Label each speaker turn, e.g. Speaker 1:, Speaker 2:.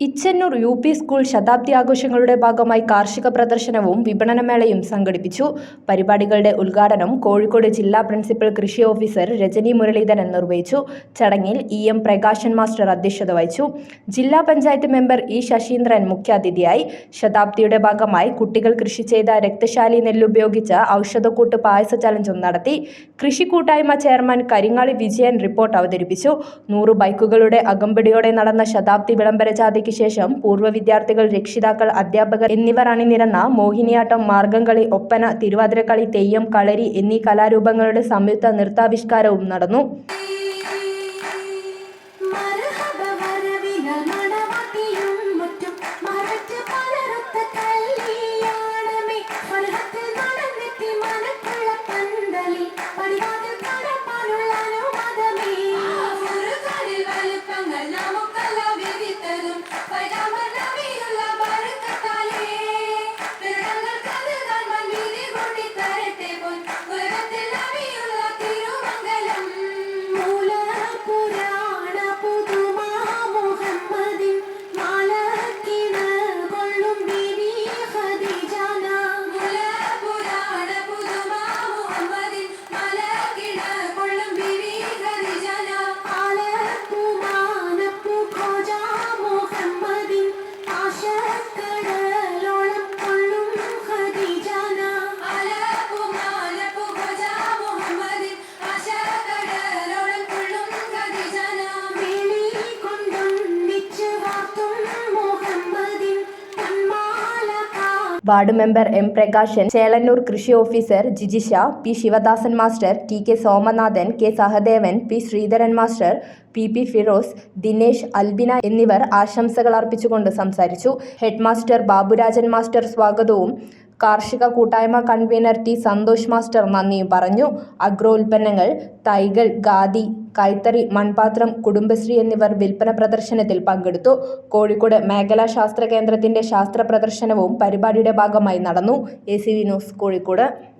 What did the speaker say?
Speaker 1: ഇച്ചന്നൂർ U P school ശതാബ്ദി ആഘോഷങ്ങളുടെ ഭാഗമായി കാർഷിക പ്രദർശനവും വിപണനമേളയും സംഘടിപ്പിച്ചു. പരിപാടികളുടെ ഉദ്ഘാടനം കോഴിക്കോട് ജില്ലാ പ്രിൻസിപ്പൽ കൃഷി ഓഫീസർ രജനി മുരളീധരൻ നിർവഹിച്ചു. ചടങ്ങിൽ ഇ എം പ്രകാശൻ മാസ്റ്റർ അധ്യക്ഷത വഹിച്ചു. ജില്ലാ പഞ്ചായത്ത് മെമ്പർ ഇ ശശീന്ദ്രൻ മുഖ്യാതിഥിയായി. ശതാബ്ദിയുടെ ഭാഗമായി കുട്ടികൾ കൃഷി ചെയ്ത രക്തശാലി നെല്ലുപയോഗിച്ച് ഔഷധക്കൂട്ട് പായസ ചലഞ്ചും നടത്തി. കൃഷി കൂട്ടായ്മ ചെയർമാൻ കരിങ്ങാളി വിജയൻ റിപ്പോർട്ട് അവതരിപ്പിച്ചു. നൂറ് ബൈക്കുകളുടെ അകമ്പടിയോടെ നടന്ന ശതാബ്ദി വിളംബര ജാഥയ്ക്ക് ശേഷം പൂർവ വിദ്യാർത്ഥികൾ രക്ഷിതാക്കൾ അധ്യാപകർ എന്നിവർ അണിനിരന്ന മോഹിനിയാട്ടം മാർഗംകളി ഒപ്പന തിരുവാതിരക്കളി തെയ്യം കളരി എന്നീ കലാരൂപങ്ങളുടെ സംയുക്ത നൃത്താവിഷ്കാരവും നടന്നു. Ward member M Prakashan Chelannur കൃഷി officer Jijisha P Sivadasan master T K Somanathan K Sahadevan P Sreedharan master P P Firoz Dinesh Albina എന്നിവർ ആശംസകൾ അർപ്പിച്ചുകൊണ്ട് സംസാരിച്ചു. ഹെഡ് മാസ്റ്റർ ബാബുരാജൻ മാസ്റ്റർ സ്വാഗതവും കാർഷിക കൂട്ടായ്മ കൺവീനർ ടി സന്തോഷ് മാസ്റ്റർ നന്ദിയും പറഞ്ഞു. അഗ്രോ ഉൽപ്പന്നങ്ങൾ തൈകൾ ഖാദി കൈത്തറി മൺപാത്രം കുടുംബശ്രീ എന്നിവർ വിൽപ്പന പ്രദർശനത്തിൽ പങ്കെടുത്തു. കോഴിക്കോട് മേഖലാ ശാസ്ത്ര കേന്ദ്രത്തിന്റെ ശാസ്ത്ര പ്രദർശനവും പരിപാടിയുടെ ഭാഗമായി നടന്നു. A news Kozhikode.